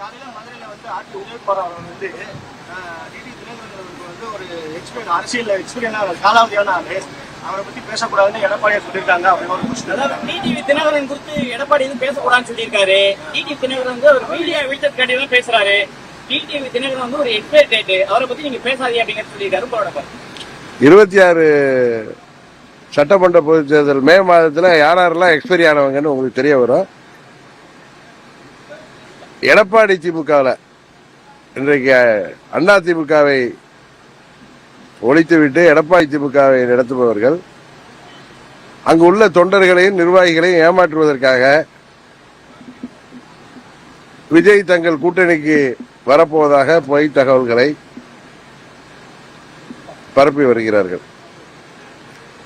காலையில மதுரையில வந்து ஆட்சி உதவி வந்து டிடி தினகரன் வந்து ஒரு எக்ஸ்பீரியன் அரசியல் எக்ஸ்பீரியன் காலாவதியான ஆளு. அவரை பத்தி பேசக்கூடாதுன்னு எடப்பாடியார் சொல்லியிருக்காங்க. அப்படின்னு ஒரு கொஸ்டின் டிடிவி தினகரன் குறித்து எடப்பாடி வந்து பேசக்கூடாதுன்னு சொல்லியிருக்காரு. டிடிவி தினகரன் வந்து ஒரு மீடியா வீழ்த்தல் காட்டி பேசுறாரு. டிடிவி தினகரன் வந்து ஒரு எக்ஸ்பைர் டேட் அவரை பத்தி நீங்க பேசாதீங்க அப்படிங்கிற சொல்லியிருக்காரு. இருபத்தி ஆறு சட்டமன்ற பொதுத் தேர்தல் மே மாதத்தில் யார் யாரெல்லாம் எக்ஸ்பைரி ஆனவங்கன்னு உங்களுக்கு தெரிய வரும். எடப்பாடி திமுகவில் இன்றைக்கு அண்ணா திமுகவை ஒழித்துவிட்டு எடப்பாடி திமுகவை நடத்துபவர்கள் அங்கு உள்ள தொண்டர்களையும் நிர்வாகிகளையும் ஏமாற்றுவதற்காக விஜய் தங்கள் கூட்டணிக்கு வரப்போவதாக பொய் தகவல்களை பரப்பி வருகிறார்கள்.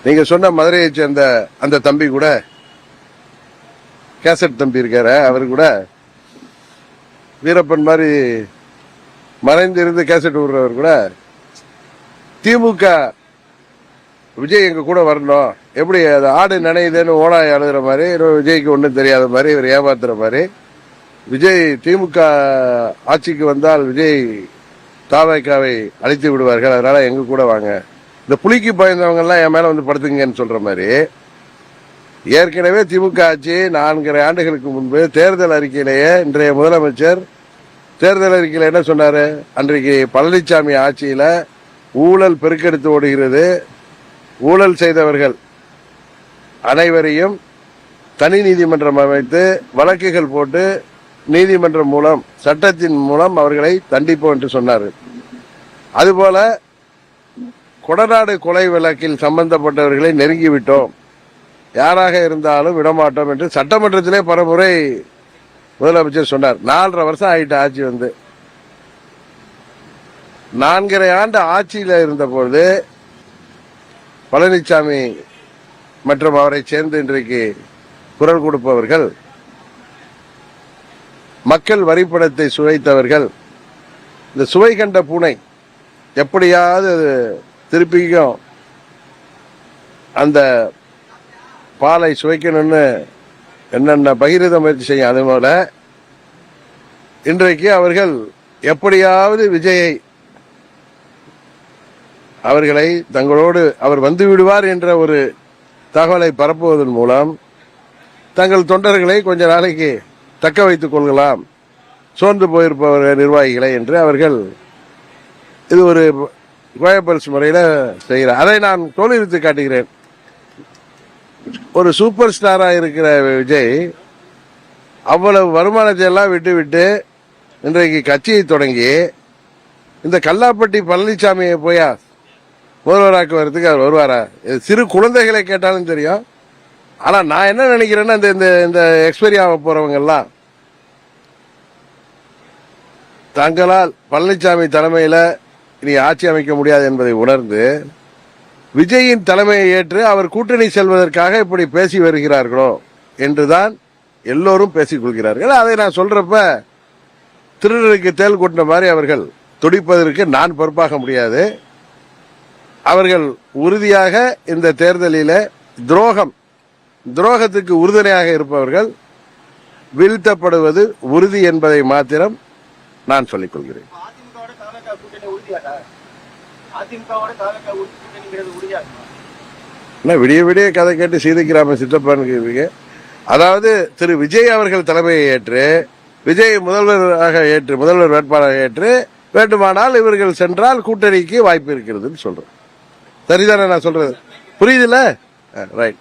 நீங்க சொன்ன மதுரையைச் சேர்ந்த அந்த தம்பி கூட கேசட் தம்பி இருக்காரு அவர் கூட வீரப்பன் மாதிரி மறைந்திருந்து கேசட் விடுறவர் கூட திமுக விஜய் எங்க கூட வரணும். எப்படி அது ஆடு நனையுதுன்னு ஓனாய் அழுகிற மாதிரி விஜய்க்கு ஒன்றும் தெரியாத மாதிரி இவர் ஏமாத்துற மாதிரி. விஜய் திமுக ஆட்சிக்கு வந்தால் விஜய் தாவைக்காவை அழித்து விடுவார்கள். அதனால எங்க கூட வாங்க. இந்த புலிக்கு பயந்தவங்க எல்லாம் என் மேல வந்து படுத்துங்கன்னு சொல்ற மாதிரி. ஏற்கனவே திமுக ஆட்சி நான்கரை ஆண்டுகளுக்கு முன்பு தேர்தல் அறிக்கையிலேயே இன்றைய முதலமைச்சர் தேர்தல் அறிக்கையில் என்ன சொன்னார்? அன்றைக்கு பழனிசாமி ஆட்சியில் ஊழல் பெருக்கெடுத்து ஓடுகிறது. ஊழல் செய்தவர்கள் அனைவரையும் தனி நீதிமன்றம் அமைத்து வழக்குகள் போட்டு நீதிமன்றம் மூலம் சட்டத்தின் மூலம் அவர்களை தண்டிப்போம் என்று சொன்னார். அதுபோல கொடநாடு கொலை வழக்கில் சம்பந்தப்பட்டவர்களை நெருங்கிவிட்டோம். யாராக இருந்தாலும் விடமாட்டோம் என்று சட்டமன்றத்திலே பலமுறை முதலமைச்சர் சொன்னார் நாலரை வருஷம் ஆயிட்டு ஆட்சி வந்து. நான்கரை ஆண்டு ஆட்சியில் இருந்தபோது பழனிசாமி மற்றும் அவரை சேர்ந்து இன்றைக்கு குரல் கொடுப்பவர்கள் மக்கள் வரிப்படத்தை சுவைத்தவர்கள் இந்த சுவை கண்ட பூனை எப்படியாவது திருப்பிக்கும். அந்த பாலை சுவைக்கணும்னு என்னென்ன பகிரத முயற்சி செய்யும் அதே போல இன்றைக்கு அவர்கள் எப்படியாவது விஜயை அவர்களை தங்களோடு அவர் வந்து விடுவார் என்ற ஒரு தகவலை பரப்புவதன் மூலம் தங்கள் தொண்டர்களை கொஞ்ச நாளைக்கு தக்க வைத்துக் கொள்ளலாம் சோர்ந்து போயிருப்பவர்கள் நிர்வாகிகளை என்று அவர்கள் இது ஒரு கோயப்பல்ஸ் முறையில் செய்கிறார். அதை நான் தோல்வித்து காட்டுகிறேன். ஒரு சூப்பர் ஸ்டாரா இருக்கிற விஜய் அவ்வளவு வருமானத்தை எல்லாம் விட்டு விட்டு இன்றைக்கு கட்சியை தொடங்கி இந்த கல்லாப்பட்டி பழனிசாமியை போயா முதல்வராக்கு அவர் வருவாரா? சிறு குழந்தைகளை கேட்டாலும் தெரியும். ஆனா நான் என்ன நினைக்கிறேன்னா இந்த இந்த இந்த எக்ஸ்பைரி ஆக தங்களால் பழனிசாமி தலைமையில இனி ஆட்சி அமைக்க முடியாது என்பதை உணர்ந்து விஜயின் தலைமையை ஏற்று அவர் கூட்டணி செல்வதற்காக இப்படி பேசி வருகிறார்களோ என்றுதான் எல்லோரும் பேசிக் கொள்கிறார்கள். அதை நான் சொல்றப்ப திருடருக்கு தேல் கொட்டின மாதிரி அவர்கள் துடிப்பதற்கு நான் பொறுப்பாக முடியாது. அவர்கள் உறுதியாக இந்த தேர்தலில் துரோகம் துரோகத்துக்கு உறுதுணையாக இருப்பவர்கள் வீழ்த்தப்படுவது உறுதி என்பதை மாத்திரம் நான் சொல்லிக் கொள்கிறேன். அதிமுகவோட கூட்டணிங்கிறது என்ன விடிய விடிய கதை கேட்டு சீதைக்கிராம சித்தப்பான்னு கேட்பீங்க. அதாவது திரு விஜய் அவர்கள் தலைமையை ஏற்று விஜய் முதல்வராக ஏற்று முதல்வர் வேட்பாளராக ஏற்று வேண்டுமானால் இவர்கள் சென்றால் கூட்டணிக்கு வாய்ப்பு இருக்கிறதுன்னு சொல்றேன். சரிதானே நான் சொல்றது? புரியுதுல்ல? ரைட்